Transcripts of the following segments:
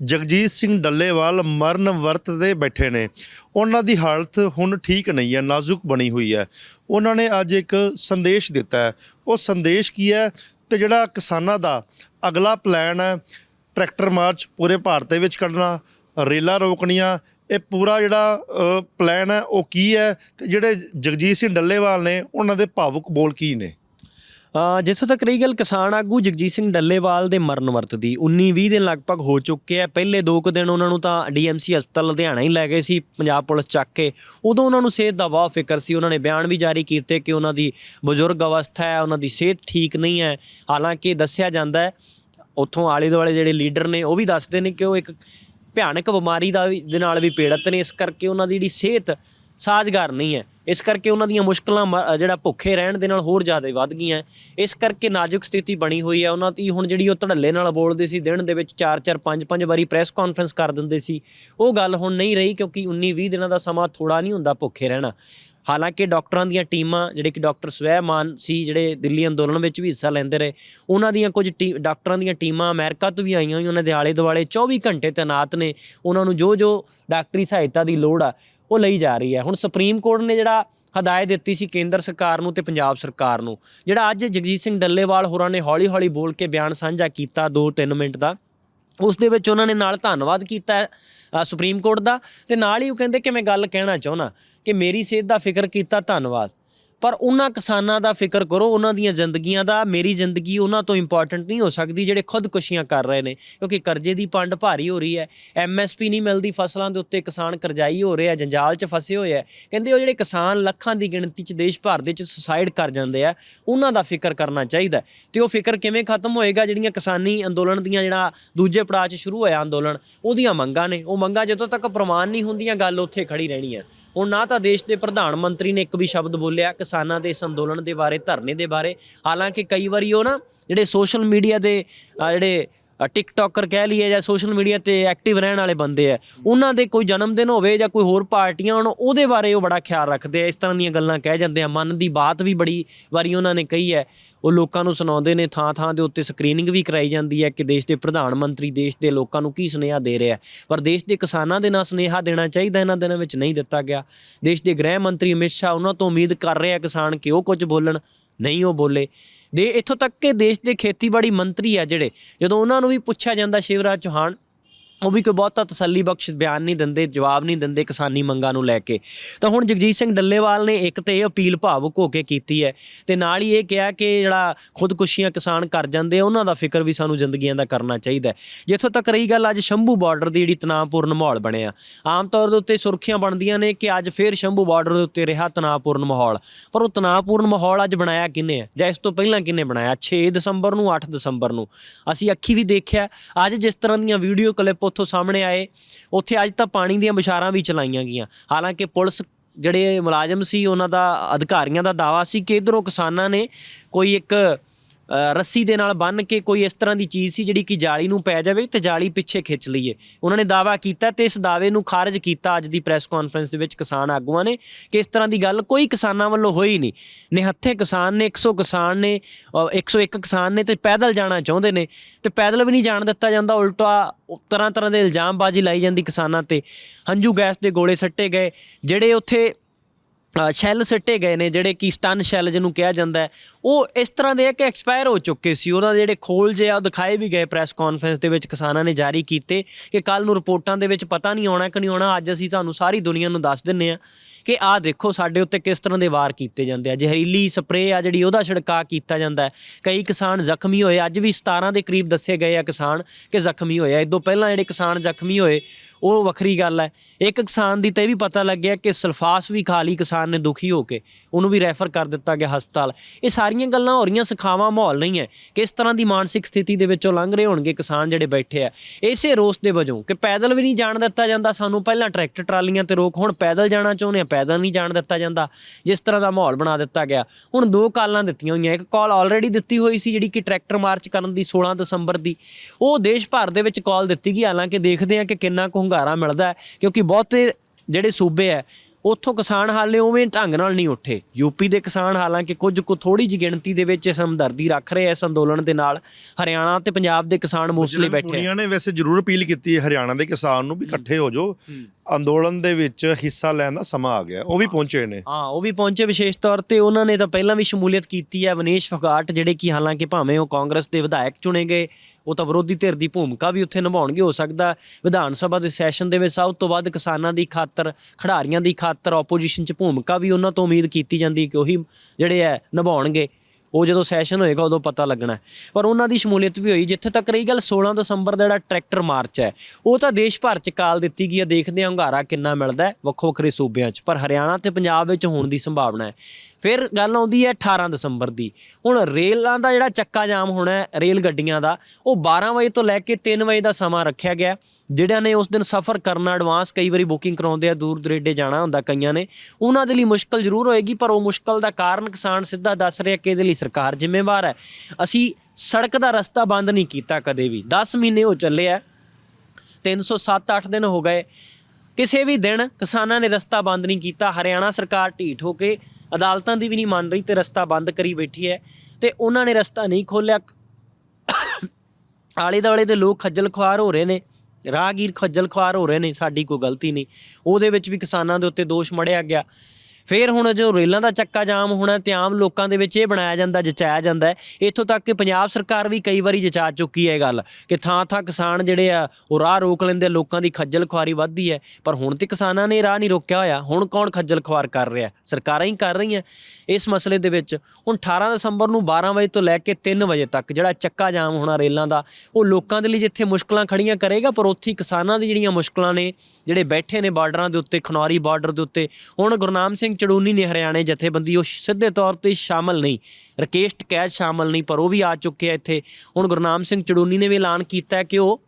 ਜਗਜੀਤ ਸਿੰਘ ਡੱਲੇਵਾਲ ਮਰਨ ਵਰਤ ਤੇ ਬੈਠੇ ਨੇ। ਉਹਨਾਂ ਦੀ ਹਾਲਤ ਹੁਣ ਠੀਕ ਨਹੀਂ ਹੈ, ਨਾਜ਼ੁਕ ਬਣੀ ਹੋਈ ਹੈ। ਉਹਨਾਂ ਨੇ ਅੱਜ ਇੱਕ ਸੰਦੇਸ਼ ਦਿੱਤਾ ਹੈ। ਉਹ ਸੰਦੇਸ਼ ਕੀ ਹੈ ਤੇ ਜਿਹੜਾ ਕਿਸਾਨਾਂ ਦਾ ਅਗਲਾ ਪਲਾਨ ਹੈ, ਟਰੈਕਟਰ ਮਾਰਚ ਪੂਰੇ ਭਾਰਤ ਦੇ ਵਿੱਚ ਕੱਢਣਾ, ਰੇਲਾਂ ਰੋਕਣੀਆਂ, ਇਹ ਪੂਰਾ ਜਿਹੜਾ ਪਲਾਨ ਹੈ ਉਹ ਕੀ ਹੈ ਤੇ ਜਿਹੜੇ ਜਗਜੀਤ ਸਿੰਘ ਡੱਲੇਵਾਲ ਨੇ, ਉਹਨਾਂ ਦੇ ਭਾਵੁਕ ਬੋਲ ਕੀ ਨੇ? ਜਿੱਥੋਂ ਤੱਕ ਰਹੀ ਗੱਲ, ਕਿਸਾਨ ਆਗੂ ਜਗਜੀਤ ਸਿੰਘ ਡੱਲੇਵਾਲ ਦੇ ਮਰਨ ਵਰਤ ਦੀ। 19-20 ਦਿਨ ਲਗਭਗ ਹੋ ਚੁੱਕੇ ਆ। ਪਹਿਲੇ ਦੋ ਕੁ ਦਿਨ ਉਹਨਾਂ ਨੂੰ ਤਾਂ ਡੀਐਮਸੀ ਹਸਪਤਾਲ ਲੁਧਿਆਣਾ ਹੀ ਲੈ ਗਏ ਸੀ, ਪੰਜਾਬ ਪੁਲਿਸ ਚੱਕ ਕੇ। ਉਦੋਂ ਉਹਨਾਂ ਨੂੰ ਸਿਹਤ ਦਾ ਬਹੁਤ ਫਿਕਰ ਸੀ। ਉਹਨਾਂ ਨੇ ਬਿਆਨ ਵੀ ਜਾਰੀ ਕੀਤੇ ਕਿ ਉਹਨਾਂ ਦੀ ਬਜ਼ੁਰਗ ਅਵਸਥਾ ਹੈ, ਉਹਨਾਂ ਦੀ ਸਿਹਤ ਠੀਕ ਨਹੀਂ ਹੈ। ਹਾਲਾਂਕਿ ਦੱਸਿਆ ਜਾਂਦਾ ਹੈ, ਉੱਥੋਂ ਆਲੇ ਦੁਆਲੇ ਜਿਹੜੇ ਲੀਡਰ ਨੇ, ਉਹ ਵੀ ਦੱਸਦੇ ਨੇ ਕਿ ਉਹ ਇੱਕ ਭਿਆਨਕ ਬਿਮਾਰੀ ਦਾ ਵੀ ਦੇ ਨਾਲ ਵੀ ਪੀੜਤ ਨੇ। ਇਸ ਕਰਕੇ ਉਹਨਾਂ ਦੀ ਜਿਹੜੀ ਸਿਹਤ ਸਾਜ਼ਗਾਰ ਨਹੀਂ ਹੈ। ਇਸ ਕਰਕੇ ਉਹਨਾਂ ਦੀਆਂ ਮੁਸ਼ਕਲਾਂ ਮ- ਜਿਹੜਾ ਭੁੱਖੇ ਰਹਿਣ ਦੇ ਨਾਲ ਹੋਰ ਜ਼ਿਆਦਾ ਵੱਧ ਗਈਆਂ। ਇਸ ਕਰਕੇ ਨਾਜ਼ੁਕ ਸਥਿਤੀ ਬਣੀ ਹੋਈ ਹੈ। ਉਹਨਾਂ ਦੀ ਹੁਣ ਜਿਹੜੀ ਉਹ ਧੜੱਲੇ ਨਾਲ ਬੋਲਦੇ ਸੀ, ਦਿਨ ਦੇ ਵਿੱਚ 4-4 5-5 ਵਾਰੀ ਪ੍ਰੈਸ ਕਾਨਫਰੰਸ ਕਰ ਦਿੰਦੇ ਸੀ। ਉਹ ਗੱਲ ਹੁਣ ਨਹੀਂ ਰਹੀ ਕਿਉਂਕਿ 19-20 ਦਿਨਾਂ ਦਾ ਸਮਾਂ ਥੋੜਾ ਨਹੀਂ ਹੁੰਦਾ ਭੁੱਖੇ ਰਹਿਣਾ। ਹਾਲਾਂਕਿ ਡਾਕਟਰਾਂ ਦੀਆਂ ਟੀਮਾਂ, ਜਿਹੜੇ ਕਿ ਡਾਕਟਰ ਸਵੈਮਾਨ ਸੀ, ਜਿਹੜੇ ਦਿੱਲੀ ਅੰਦੋਲਨ ਵਿੱਚ ਵੀ ਹਿੱਸਾ ਲੈਂਦੇ ਰਹੇ, ਉਹਨਾਂ ਦੀਆਂ ਕੁਝ ਟੀ- ਡਾਕਟਰਾਂ ਦੀਆਂ ਟੀਮਾਂ ਅਮਰੀਕਾ ਤੋਂ ਵੀ ਆਈਆਂ ਹੋਈਆਂ। ਉਹਨਾਂ ਦੇ ਆਲੇ ਦੁਆਲੇ 24 ਘੰਟੇ ਤੈਨਾਤ ਨੇ। ਉਹਨਾਂ ਨੂੰ ਜੋ ਜੋ ਡਾਕਟਰੀ ਸਹਾਇਤਾ ਦੀ ਲੋੜ ਆ ਉਹ ਲਈ ਜਾ ਰਹੀ ਹੈ। ਹੁਣ ਸੁਪਰੀਮ ਕੋਰਟ ਨੇ ਜਿਹੜਾ ਹਦਾਇਤ ਦਿੱਤੀ ਸੀ ਕੇਂਦਰ ਸਰਕਾਰ ਨੂੰ ਤੇ ਪੰਜਾਬ ਸਰਕਾਰ ਨੂੰ, ਜਿਹੜਾ ਅੱਜ ਜਗਜੀਤ ਸਿੰਘ ਡੱਲੇਵਾਲ ਹੋਰਾਂ ਨੇ ਹੌਲੀ-ਹੌਲੀ ਬੋਲ ਕੇ ਬਿਆਨ ਸਾਂਝਾ ਕੀਤਾ 2-3 ਮਿੰਟ ਦਾ, ਉਸ ਦੇ ਵਿੱਚ ਉਹਨਾਂ ਨੇ ਨਾਲ ਧੰਨਵਾਦ ਕੀਤਾ ਸੁਪਰੀਮ ਕੋਰਟ ਦਾ ਤੇ ਨਾਲ ਹੀ ਉਹ ਕਹਿੰਦੇ ਕਿ ਮੈਂ ਗੱਲ ਕਹਿਣਾ ਚਾਹੁੰਦਾ ਕਿ ਮੇਰੀ ਸਿਹਤ ਦਾ ਫਿਕਰ ਕੀਤਾ, ਧੰਨਵਾਦ। ਪਰ ਉਹਨਾਂ ਕਿਸਾਨਾਂ ਦਾ ਫਿਕਰ ਕਰੋ, ਉਹਨਾਂ ਦੀਆਂ ਜ਼ਿੰਦਗੀਆਂ ਦਾ, ਮੇਰੀ ਜ਼ਿੰਦਗੀ ਉਹਨਾਂ ਤੋਂ ਇੰਪੋਰਟੈਂਟ ਨਹੀਂ ਹੋ ਸਕਦੀ ਜਿਹੜੇ ਖੁਦਕੁਸ਼ੀਆਂ ਕਰ ਰਹੇ ਨੇ, ਕਿਉਂਕਿ ਕਰਜ਼ੇ ਦੀ ਪੰਡ ਭਾਰੀ ਹੋ ਰਹੀ ਹੈ ਐਮਐਸਪੀ ਨਹੀਂ ਮਿਲਦੀ, ਫਸਲਾਂ ਦੇ ਉੱਤੇ ਕਿਸਾਨ ਕਰਜ਼ਾਈ ਹੋ ਰਹੇ ਆ ਜੰਜਾਲ 'ਚ ਫਸੇ ਹੋਏ ਆ। ਕਹਿੰਦੇ ਉਹ ਜਿਹੜੇ ਕਿਸਾਨ ਲੱਖਾਂ ਦੀ ਗਿਣਤੀ 'ਚ ਦੇਸ਼ ਭਰ ਦੇ 'ਚ ਸੁਸਾਈਡ ਕਰ ਜਾਂਦੇ ਆ, ਉਹਨਾਂ ਦਾ ਫਿਕਰ ਕਰਨਾ ਚਾਹੀਦਾ ਹੈ। ਤੇ ਉਹ ਫਿਕਰ ਕਿਵੇਂ ਖਤਮ ਹੋਏਗਾ, ਜਿਹੜੀਆਂ ਕਿਸਾਨੀ ਅੰਦੋਲਨ ਦੀਆਂ ਜਿਹੜਾ ਦੂਜੇ ਪੜਾਅ 'ਚ ਸ਼ੁਰੂ ਹੋਇਆ ਅੰਦੋਲਨ, ਉਹਦੀਆਂ ਮੰਗਾਂ ਨੇ। ਉਹ ਮੰਗਾਂ ਜਦੋਂ ਤੱਕ ਪ੍ਰਮਾਣ ਨਹੀਂ ਹੁੰਦੀਆਂ, ਗੱਲ ਉੱਥੇ ਖੜੀ ਰਹਿਣੀ ਹੈ। ਹੁਣ ਨਾ ਤਾਂ ਦੇਸ਼ ਦੇ ਪ੍ਰਧਾਨ ਮੰਤਰੀ ਨੇ ਇੱਕ ਵੀ ਸ਼ਬਦ ਬੋਲਿਆ ਕਿਸਾਨਾਂ ਦੇ ਇਸ ਅੰਦੋਲਨ ਦੇ ਬਾਰੇ, ਧਰਨੇ ਦੇ ਬਾਰੇ। ਹਾਲਾਂਕਿ ਕਈ ਵਾਰੀ ਉਹ ਨਾ ਜਿਹੜੇ ਸੋਸ਼ਲ ਮੀਡੀਆ ਦੇ ਜਿਹੜੇ ਟਿਕਟੋਕਰ ਕਹਿ ਲਈਏ ਜਾਂ ਸੋਸ਼ਲ ਮੀਡੀਆ ਤੇ ਐਕਟਿਵ ਰਹਿਣ ਵਾਲੇ ਬੰਦੇ ਆ, ਉਹਨਾਂ ਦੇ ਕੋਈ ਜਨਮ ਦਿਨ ਹੋਵੇ ਜਾਂ ਕੋਈ ਹੋਰ ਪਾਰਟੀਆਂ ਹੋਣ, ਉਹਦੇ ਬਾਰੇ ਉਹ ਬੜਾ ਖਿਆਲ ਰੱਖਦੇ ਆ। ਇਸ ਤਰ੍ਹਾਂ ਦੀਆਂ ਗੱਲਾਂ ਕਹਿ ਜਾਂਦੇ ਆ। ਮਨ ਦੀ ਬਾਤ ਵੀ ਬੜੀ ਵਾਰੀ ਉਹਨਾਂ ਨੇ ਕਹੀ ਹੈ। ਉਹ ਲੋਕਾਂ ਨੂੰ ਸੁਣਾਉਂਦੇ ਨੇ ਥਾਂ ਥਾਂ ਦੇ ਉੱਤੇ ਸਕਰੀਨਿੰਗ ਵੀ ਕਰਾਈ ਜਾਂਦੀ ਹੈ ਕਿ ਦੇਸ਼ ਦੇ ਪ੍ਰਧਾਨ ਮੰਤਰੀ, ਦੇਸ਼ ਦੇ ਲੋਕਾਂ ਨੂੰ ਕੀ ਸੁਨੇਹਾ ਦੇ ਰਿਹਾ ਪਰ ਦੇਸ਼ ਦੇ ਕਿਸਾਨਾਂ ਦੇ ਨਾਲ ਸੁਨੇਹਾ ਦੇਣਾ ਚਾਹੀਦਾ ਇਹਨਾਂ ਦਿਨਾਂ ਵਿੱਚ ਨਹੀਂ ਦਿੱਤਾ ਗਿਆ। ਦੇਸ਼ ਦੇ ਗ੍ਰਹਿ ਮੰਤਰੀ ਅਮਿਤ ਸ਼ਾਹ ਉਹਨਾਂ ਤੋਂ ਉਮੀਦ ਕਰ ਰਿਹਾ ਕਿਸਾਨ ਕਿ ਉਹ ਕੁਝ ਬੋਲਣ। ਨਹੀਂ ਉਹ ਬੋਲੇ। ਦੇ ਇੱਥੋਂ ਤੱਕ ਕਿ ਦੇਸ਼ ਦੇ ਖੇਤੀਬਾੜੀ ਮੰਤਰੀ ਆ ਜਿਹੜੇ। ਜਦੋਂ ਉਹਨਾਂ ਨੂੰ ਵੀ ਪੁੱਛਿਆ ਜਾਂਦਾ ਸ਼ਿਵਰਾਜ ਚੌਹਾਨ ਉਹ ਵੀ ਕੋਈ ਬਹੁਤਾ ਤਸੱਲੀ ਬਖਸ਼ ਬਿਆਨ ਨਹੀਂ ਦਿੰਦੇ, ਜਵਾਬ ਨਹੀਂ ਦਿੰਦੇ ਕਿਸਾਨੀ ਮੰਗਾਂ ਨੂੰ ਲੈ ਕੇ। ਤਾਂ ਹੁਣ ਜਗਜੀਤ ਸਿੰਘ ਡੱਲੇਵਾਲ ਨੇ ਇੱਕ ਤੇ ਇਹ ਅਪੀਲ ਭਾਵੁਕ ਹੋ ਕੇ ਕੀਤੀ ਹੈ ਤੇ ਨਾਲ ਹੀ ਇਹ ਕਿਹਾ ਕਿ ਜਿਹੜਾ ਖੁਦਕੁਸ਼ੀਆਂ ਕਿਸਾਨ ਕਰ ਜਾਂਦੇ ਆ, ਉਹਨਾਂ ਦਾ ਫਿਕਰ ਵੀ ਸਾਨੂੰ ਜ਼ਿੰਦਗੀਆਂ ਦਾ ਕਰਨਾ ਚਾਹੀਦਾ ਜਿੱਥੋਂ ਤੱਕ ਰਹੀ ਗੱਲ, ਅੱਜ ਸ਼ੰਭੂ ਬਾਰਡਰ ਦੀ ਜਿਹੜੀ ਤਣਾਅਪੂਰਨ ਮਾਹੌਲ ਬਣਿਆ। ਆਮ ਤੌਰ ਦੇ ਉੱਤੇ ਸੁਰਖੀਆਂ ਬਣਦੀਆਂ ਨੇ ਕਿ ਅੱਜ ਫੇਰ ਸ਼ੰਭੂ ਬਾਰਡਰ ਦੇ ਉੱਤੇ ਰਿਹਾ ਤਣਾਅਪੂਰਨ ਮਾਹੌਲ। ਪਰ ਉਹ ਤਣਾਅਪੂਰਨ ਮਾਹੌਲ ਅੱਜ ਬਣਾਇਆ ਕਿਹਨੇ ਹੈ ਜਾਂ ਇਸ ਤੋਂ ਪਹਿਲਾਂ ਕਿਹਨੇ ਬਣਾਇਆ? 6 ਦਸੰਬਰ ਨੂੰ 8 ਦਸੰਬਰ ਨੂੰ। ਅਸੀਂ ਅੱਖੀ ਵੀ ਦੇਖਿਆ। ਅੱਜ ਜਿਸ ਤਰ੍ਹਾਂ ਦੀਆਂ ਵੀਡੀਓ ਕਲਿੱਪ ਉੱਥੋਂ ਸਾਹਮਣੇ ਆਏ, ਉੱਥੇ ਅੱਜ ਤਾਂ ਪਾਣੀ ਦੀਆਂ ਬਸ਼ਾਰਾਂ ਵੀ ਚਲਾਈਆਂ ਗਈਆਂ। ਹਾਲਾਂਕਿ ਪੁਲਿਸ ਜਿਹੜੇ ਮੁਲਾਜ਼ਮ ਸੀ, ਉਹਨਾਂ ਦਾ ਅਧਿਕਾਰੀਆਂ ਦਾ ਦਾਵਾ ਸੀ ਕਿ ਇਧਰੋਂ ਕਿਸਾਨਾਂ ਨੇ ਕੋਈ ਇੱਕ ਰੱਸੀ ਦੇ ਨਾਲ ਬੰਨ ਕੇ ਕੋਈ ਇਸ ਤਰ੍ਹਾਂ ਦੀ ਚੀਜ਼ ਸੀ ਜਿਹੜੀ ਕਿ ਜਾਲੀ ਨੂੰ ਪੈ ਜਾਵੇ ਤੇ ਜਾਲੀ ਪਿੱਛੇ ਖਿੱਚ ਲਈਏ। ਉਹਨਾਂ ਨੇ ਦਾਵਾ ਕੀਤਾ ਤੇ ਇਸ ਦਾਅਵੇ ਨੂੰ ਖਾਰਜ ਕੀਤਾ ਅੱਜ ਦੀ ਪ੍ਰੈਸ ਕਾਨਫਰੰਸ ਦੇ ਵਿੱਚ ਕਿਸਾਨ ਆਗੂਆਂ ਨੇ ਕਿ ਇਸ ਤਰ੍ਹਾਂ ਦੀ ਗੱਲ ਕੋਈ ਕਿਸਾਨਾਂ ਵੱਲੋਂ ਹੋਈ ਨਹੀਂ। ਨਿਹੱਥੇ ਕਿਸਾਨ ਨੇ 100 ਕਿਸਾਨ ਨੇ ਅ, 101 ਕਿਸਾਨ ਨੇ ਤੇ ਪੈਦਲ ਜਾਣਾ ਚਾਹੁੰਦੇ ਨੇ ਤੇ ਪੈਦਲ ਵੀ ਨਹੀਂ ਜਾਣ ਦਿੱਤਾ ਜਾਂਦਾ ਉਲਟਾ ਤਰ੍ਹਾਂ ਤਰ੍ਹਾਂ ਦੇ ਇਲਜ਼ਾਮਬਾਜ਼ੀ ਲਾਈ ਜਾਂਦੀ ਕਿਸਾਨਾਂ ਤੇ। ਹੰਝੂ ਗੈਸ ਦੇ ਗੋਲੇ ਸੱਟੇ ਗਏ ਜਿਹੜੇ ਉੱਥੇ ਸ਼ੈੱਲ ਸਿੱਟੇ ਗਏ ਨੇ, ਜਿਹੜੇ ਕਿ ਸਟਨ ਸ਼ੈੱਲ ਜਿਹਨੂੰ ਕਿਹਾ ਜਾਂਦਾ ਹੈ। ਉਹ ਇਸ ਤਰ੍ਹਾਂ ਦੇ ਕਿ ਐਕਸਪਾਇਰ ਹੋ ਚੁੱਕੇ ਸੀ। ਉਹਨਾਂ ਦੇ ਜਿਹੜੇ ਖੋਲ ਜੇ ਆ, ਉਹ ਦਿਖਾਏ ਵੀ ਗਏ ਪ੍ਰੈਸ ਕਾਨਫਰੰਸ ਦੇ ਵਿੱਚ ਕਿਸਾਨਾਂ ਨੇ ਜਾਰੀ ਕੀਤੇ ਕਿ ਕੱਲ ਨੂੰ ਰਿਪੋਰਟਾਂ ਦੇ ਵਿੱਚ ਪਤਾ ਨਹੀਂ ਆਉਣਾ ਕਿ ਨਹੀਂ ਆਉਣਾ। ਅੱਜ ਅਸੀਂ ਤੁਹਾਨੂੰ ਸਾਰੀ ਦੁਨੀਆ ਨੂੰ ਦੱਸ ਦਿੰਨੇ ਆ ਕਿ ਆਹ ਦੇਖੋ, ਸਾਡੇ ਉੱਤੇ ਕਿਸ ਤਰ੍ਹਾਂ ਦੇ ਵਾਰ ਕੀਤੇ ਜਾਂਦੇ ਆ। ਜ਼ਹਿਰੀਲੀ ਸਪਰੇਅ ਆ ਜਿਹੜੀ, ਉਹਦਾ ਛਿੜਕਾਅ ਕੀਤਾ ਜਾਂਦਾ ਹੈ। ਕਈ ਕਿਸਾਨ ਜ਼ਖਮੀ ਹੋਏ। ਅੱਜ ਵੀ 17 ਦੇ ਕਰੀਬ ਦੱਸੇ ਗਏ ਆ ਕਿਸਾਨ ਕਿ ਜ਼ਖਮੀ ਹੋਏ ਆ। ਇਦੋਂ ਪਹਿਲਾਂ ਜਿਹੜੇ ਕਿਸਾਨ ਜ਼ਖਮੀ ਹੋਏ ਉਹ ਵੱਖਰੀ ਗੱਲ ਹੈ। ਇੱਕ ਕਿਸਾਨ ਦੀ ਤਾਂ ਇਹ ਵੀ ਪਤਾ ਲੱਗਿਆ ਕਿ ਸਲਫਾਸ ਵੀ ਖਾ ਲਈ ਕਿਸਾਨ ਨੇ ਦੁਖੀ ਹੋ ਕੇ। ਉਹਨੂੰ ਵੀ ਰੈਫਰ ਕਰ ਦਿੱਤਾ ਗਿਆ ਹਸਪਤਾਲ। ਇਹ ਸਾਰੀਆਂ ਗੱਲਾਂ ਹੋ ਰਹੀਆਂ, ਸਿਖਾਵਾਂ ਮਾਹੌਲ ਨਹੀਂ ਹੈ ਕਿਸ ਤਰ੍ਹਾਂ ਦੀ ਮਾਨਸਿਕ ਸਥਿਤੀ ਦੇ ਵਿੱਚੋਂ ਲੰਘ ਰਹੇ ਹੋਣਗੇ ਕਿਸਾਨ ਜਿਹੜੇ ਬੈਠੇ ਆ। ਇਸੇ ਰੋਸ ਦੇ ਵਜੋਂ ਕਿ ਪੈਦਲ ਵੀ ਨਹੀਂ ਜਾਣ ਦਿੱਤਾ ਜਾਂਦਾ ਸਾਨੂੰ। ਪਹਿਲਾਂ ਟਰੈਕਟਰ ਟਰਾਲੀਆਂ ਤੇ ਰੋਕ, ਹੁਣ ਪੈਦਲ ਜਾਣਾ ਚਾਹੁੰਦੇ ਆ, ਪੈਦਲ ਨਹੀਂ ਜਾਣ ਦਿੱਤਾ ਜਾਂਦਾ। ਜਿਸ ਤਰ੍ਹਾਂ ਦਾ ਮਾਹੌਲ ਬਣਾ ਦਿੱਤਾ ਗਿਆ। ਹੁਣ ਦੋ ਕਾਲਾਂ ਦਿੱਤੀਆਂ ਹੋਈਆਂ। ਇੱਕ ਕਾਲ ਆਲਰੇਡੀ ਦਿੱਤੀ ਹੋਈ ਸੀ ਜਿਹੜੀ ਕਿ ਟਰੈਕਟਰ ਮਾਰਚ ਕਰਨ ਦੀ 16 ਦਸੰਬਰ ਦੀ। ਉਹ ਦੇਸ਼ ਭਰ ਦੇ ਵਿੱਚ ਕਾਲ ਦਿੱਤੀ ਗਈ। ਹਾਲਾਂਕਿ ਦੇਖਦੇ ਆ ਕਿ ਕਿੰਨਾ ਕੁ ਹੁੰਗਾਰਾ ਮਿਲਦਾ ਕਿਉਂਕਿ ਬਹੁਤੇ ਜਿਹੜੇ ਸੂਬੇ ਆ ਉੱਥੋਂ ਕਿਸਾਨ ਹਾਲੇ ਉਵੇਂ ਢੰਗ ਨਾਲ ਨਹੀਂ ਉੱਠੇ। ਯੂਪੀ ਦੇ ਕਿਸਾਨ ਹਾਲਾਂਕਿ ਕੁਝ ਕੁ ਥੋੜੀ ਜਿਹੀ ਗਿਣਤੀ ਦੇ ਵਿੱਚ ਇਸ ਹਮਦਰਦੀ ਰੱਖ ਰਹੇ ਇਸ ਅੰਦੋਲਨ ਦੇ ਨਾਲ। ਹਰਿਆਣਾ ਤੇ ਪੰਜਾਬ ਦੇ ਕਿਸਾਨ ਮੋਸਟਲੀ ਬੈਠੇ ਆ। ਨੇ ਵੈਸੇ ਜ਼ਰੂਰ ਅਪੀਲ ਕੀਤੀ ਹੈ ਹਰਿਆਣਾ ਦੇ ਕਿਸਾਨ ਨੂੰ ਵੀ ਇਕੱਠੇ ਹੋ ਜਾਓ। ਅੰਦੋਲਨ ਦੇ ਵਿੱਚ ਹਿੱਸਾ ਲੈਣ ਦਾ ਸਮਾਂ ਆ ਗਿਆ। ਉਹ ਵੀ ਪਹੁੰਚੇ ਨੇ। ਹਾਂ ਉਹ ਵੀ ਪਹੁੰਚੇ ਵਿਸ਼ੇਸ਼ ਤੌਰ ਤੇ। ਉਹਨਾਂ ਨੇ ਤਾਂ ਪਹਿਲਾਂ ਵੀ ਸ਼ਮੂਲੀਅਤ ਕੀਤੀ ਹੈ ਵਿਨੇਸ਼ ਫਗਾਟ ਜਿਹੜੇ ਕਿ ਹਾਲਾਂਕਿ ਭਾਵੇਂ ਉਹ ਕਾਂਗਰਸ ਦੇ ਵਿਧਾਇਕ ਚੁਣੇ ਗਏ ਉਹ ਤਾਂ ਵਿਰੋਧੀ ਧਿਰ ਦੀ ਭੂਮਿਕਾ ਵੀ ਉੱਥੇ ਨਿਭਾਉਣਗੇ ਹੋ ਸਕਦਾ ਵਿਧਾਨ ਸਭਾ ਦੇ ਸੈਸ਼ਨ ਦੇ ਵਿੱਚ ਸਭ ਤੋਂ ਵੱਧ ਕਿਸਾਨਾਂ ਦੀ ਖਾਤਰ ਖਿਡਾਰੀਆਂ ਦੀ ਖਾਤਰ ਆਪੋਜੀਸ਼ਨ 'ਚ ਭੂਮਿਕਾ ਵੀ ਉਹਨਾਂ ਤੋਂ ਉਮੀਦ ਕੀਤੀ ਜਾਂਦੀ ਕਿ ਉਹੀ ਜਿਹੜੇ ਹੈ ਨਿਭਾਉਣਗੇ। ਉਹ ਜਦੋਂ ਸੈਸ਼ਨ ਹੋਏਗਾ, ਉਦੋਂ ਪਤਾ ਲੱਗਣਾ ਪਰ ਉਹਨਾਂ ਦੀ ਸ਼ਮੂਲੀਅਤ ਵੀ ਹੋਈ, ਜਿੱਥੇ ਤੱਕ ਰਹੀ ਗੱਲ 16 ਦਸੰਬਰ ਦਾ ਜਿਹੜਾ ਟਰੈਕਟਰ ਮਾਰਚ ਹੈ, ਉਹ ਤਾਂ ਦੇਸ਼ ਭਰ 'ਚ ਕਾਲ ਦਿੱਤੀ ਗਈ ਹੈ, ਦੇਖਦੇ ਹਾਂ ਹੰਗਾਰਾ ਕਿੰਨਾ ਮਿਲਦਾ ਵੱਖੋ ਵੱਖਰੇ ਸੂਬਿਆਂ 'ਚ। ਪਰ ਹਰਿਆਣਾ ਤੇ ਪੰਜਾਬ ਵਿੱਚ ਹੋਣ ਦੀ ਸੰਭਾਵਨਾ ਹੈ। ਫਿਰ ਗੱਲ ਆਉਂਦੀ ਹੈ 18 ਦਸੰਬਰ ਦੀ। ਹੁਣ ਰੇਲਾਂ ਦਾ ਜਿਹੜਾ ਚੱਕਾ ਜਾਮ ਹੋਣਾ ਹੈ, ਰੇਲ ਗੱਡੀਆਂ ਦਾ, ਉਹ 12 ਵਜੇ ਤੋਂ ਲੈ ਕੇ 3 ਵਜੇ ਦਾ ਸਮਾਂ ਰੱਖਿਆ ਗਿਆ ਜਿਹੜਿਆਂ ਨੇ ਉਸ ਦਿਨ ਸਫ਼ਰ ਕਰਨਾ ਐਡਵਾਂਸ ਕਈ ਵਾਰੀ ਬੁਕਿੰਗ ਕਰਾਉਂਦੇ ਆ, ਦੂਰ ਦਰੇਡੇ ਜਾਣਾ ਹੁੰਦਾ ਕਈਆਂ ਨੇ, ਉਹਨਾਂ ਦੇ ਲਈ ਮੁਸ਼ਕਲ ਜ਼ਰੂਰ ਹੋਏਗੀ, ਪਰ ਉਹ ਮੁਸ਼ਕਲ ਦਾ ਕਾਰਨ ਕਿਸਾਨ ਸਿੱਧਾ ਦੱਸ ਰਿਹਾ ਕਿ ਇਹਦੇ ਲਈ ਸਰਕਾਰ ਜ਼ਿੰਮੇਵਾਰ ਹੈ। ਅਸੀਂ ਸੜਕ ਦਾ ਰਸਤਾ ਬੰਦ ਨਹੀਂ ਕੀਤਾ ਕਦੇ ਵੀ। 10 ਮਹੀਨੇ ਹੋ ਚੱਲੇ ਆ 307-8 ਦਿਨ ਹੋ ਗਏ। ਕਿਸੇ ਵੀ ਦਿਨ ਕਿਸਾਨਾਂ ਨੇ ਰਸਤਾ ਬੰਦ ਨਹੀਂ ਕੀਤਾ। ਹਰਿਆਣਾ ਸਰਕਾਰ ਢੀਠ ਹੋ ਕੇ ਅਦਾਲਤਾਂ ਦੀ ਵੀ ਨਹੀਂ ਮੰਨ ਰਹੀ ਤੇ ਰਸਤਾ ਬੰਦ ਕਰੀ ਬੈਠੀ ਹੈ ਤੇ ਉਹਨਾਂ ਨੇ ਰਸਤਾ ਨਹੀਂ ਖੋਲਿਆ ਆਲੇ ਦੁਆਲੇ ਦੇ ਲੋਕ ਖੱਜਲ ਖੁਆਰ ਹੋ ਰਹੇ ਨੇ। ਰਾਹਗੀਰ ਖੱਜਲ ਖੁਆਰ ਹੋ ਰਹੇ ਨੇ, ਸਾਡੀ ਕੋਈ ਗਲਤੀ ਨਹੀਂ। ਉਹਦੇ ਵਿੱਚ ਵੀ ਕਿਸਾਨਾਂ ਦੇ ਉੱਤੇ ਦੋਸ਼ ਮੜਿਆ ਗਿਆ। ਫਿਰ ਹੁਣ ਜੋ ਰੇਲਾਂ ਦਾ ਚੱਕਾ ਜਾਮ ਹੋਣਾ ਤੇ ਆਮ ਲੋਕਾਂ ਦੇ ਵਿੱਚ ਇਹ ਬਣਾਇਆ ਜਾਂਦਾ ਜਚਾਇਆ ਜਾਂਦਾ ਇੱਥੋਂ ਤੱਕ ਕਿ ਪੰਜਾਬ ਸਰਕਾਰ ਵੀ ਕਈ ਵਾਰੀ ਜਚਾ ਚੁੱਕੀ ਹੈ ਇਹ ਗੱਲ ਕਿ ਥਾਂ ਥਾਂ ਕਿਸਾਨ ਜਿਹੜੇ ਆ ਉਹ ਰਾਹ ਰੋਕ ਲੈਂਦੇ ਆ, ਲੋਕਾਂ ਦੀ ਖੱਜਲ ਖੁਆਰੀ ਵੱਧਦੀ ਹੈ। ਪਰ ਹੁਣ ਤੇ ਕਿਸਾਨਾਂ ਨੇ ਰਾਹ ਨਹੀਂ ਰੋਕਿਆ ਹੋਇਆ। ਹੁਣ ਕੌਣ ਖੱਜਲ ਖੁਆਰ ਕਰ ਰਿਹਾ? ਸਰਕਾਰਾਂ ਹੀ ਕਰ ਰਹੀਆਂ। ਇਸ ਮਸਲੇ ਦੇ ਵਿੱਚ ਹੁਣ 18 ਦਸੰਬਰ ਨੂੰ 12 ਵਜੇ ਤੋਂ ਲੈ ਕੇ 3 ਵਜੇ ਤੱਕ ਜਿਹੜਾ ਚੱਕਾ ਜਾਮ ਹੋਣਾ ਰੇਲਾਂ ਦਾ ਉਹ ਲੋਕਾਂ ਦੇ ਲਈ ਜਿੱਥੇ ਮੁਸ਼ਕਲਾਂ ਖੜੀਆਂ ਕਰੇਗਾ ਪਰ ਉੱਥੇ ਹੀ ਕਿਸਾਨਾਂ ਦੀ ਜਿਹੜੀਆਂ ਮੁਸ਼ਕਲਾਂ ਨੇ ਜਿਹੜੇ ਬੈਠੇ ਨੇ ਬਾਰਡਰਾਂ ਦੇ ਉੱਤੇ ਖਨੌਰੀ ਬਾਰਡਰ ਦੇ ਉੱਤੇ ਹੁਣ ਗੁਰਨਾਮ ਸਿੰਘ ਚੜੂਨੀ ਨੇ ਹਰਿਆਣੇ ਜਥੇਬੰਦੀ, ਉਹ ਸਿੱਧੇ ਤੌਰ ਤੇ ਸ਼ਾਮਲ ਨਹੀਂ। ਰਕੇਸ਼ ਟਕੈਤ ਸ਼ਾਮਲ ਨਹੀਂ, ਪਰ ਉਹ ਵੀ ਆ ਚੁੱਕੇ ਆ ਇੱਥੇ। ਹੁਣ ਗੁਰਨਾਮ ਸਿੰਘ ਚੜੂਨੀ ਨੇ ਵੀ ਐਲਾਨ ਕੀਤਾ ਕਿ ਉਹ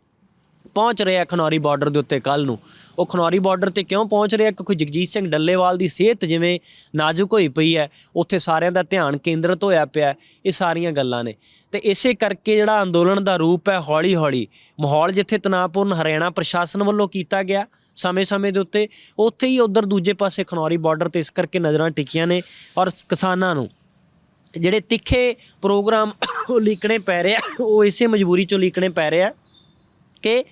ਪਹੁੰਚ ਰਿਹਾ ਖਨੌਰੀ ਬਾਰਡਰ ਦੇ ਉੱਤੇ ਕੱਲ ਨੂੰ। ਉਹ ਖਨੌਰੀ ਬਾਰਡਰ ਤੇ ਕਿਉਂ ਪਹੁੰਚ ਰਿਹਾ ਕਿਉਂਕਿ ਜਗਜੀਤ ਸਿੰਘ ਡੱਲੇਵਾਲ ਦੀ ਸਿਹਤ ਜਿਵੇਂ ਨਾਜ਼ੁਕ ਹੋਈ ਪਈ ਹੈ, ਉੱਥੇ ਸਾਰਿਆਂ ਦਾ ਧਿਆਨ ਕੇਂਦਰਿਤ ਹੋਇਆ ਪਿਆ ਇਹ ਸਾਰੀਆਂ ਗੱਲਾਂ ਨੇ। ਤੇ ਇਸੇ ਕਰਕੇ ਜਿਹੜਾ ਅੰਦੋਲਨ ਦਾ ਰੂਪ ਹੈ ਹੌਲੀ ਹੌਲੀ ਮਾਹੌਲ ਜਿੱਥੇ ਤਣਾਅਪੂਰਨ ਹਰਿਆਣਾ ਪ੍ਰਸ਼ਾਸਨ ਵੱਲੋਂ ਕੀਤਾ ਗਿਆ ਸਮੇਂ-ਸਮੇਂ ਦੇ ਉੱਤੇ, ਉੱਥੇ ਹੀ ਉਧਰ ਦੂਜੇ ਪਾਸੇ ਖਨੌਰੀ ਬਾਰਡਰ ਤੇ ਇਸ ਕਰਕੇ ਨਜ਼ਰਾਂ ਟਿਕੀਆਂ ਨੇ ਔਰ ਕਿਸਾਨਾਂ ਨੂੰ। ਜਿਹੜੇ ਤਿੱਖੇ ਪ੍ਰੋਗਰਾਮ ਉਹ ਲੀਕਣੇ ਪੈ ਰਿਹਾ ਉਹ ਇਸੇ ਮਜਬੂਰੀ ਚੋਂ ਲੀਕਣੇ ਪੈ ਰਿਹਾ ਕਿ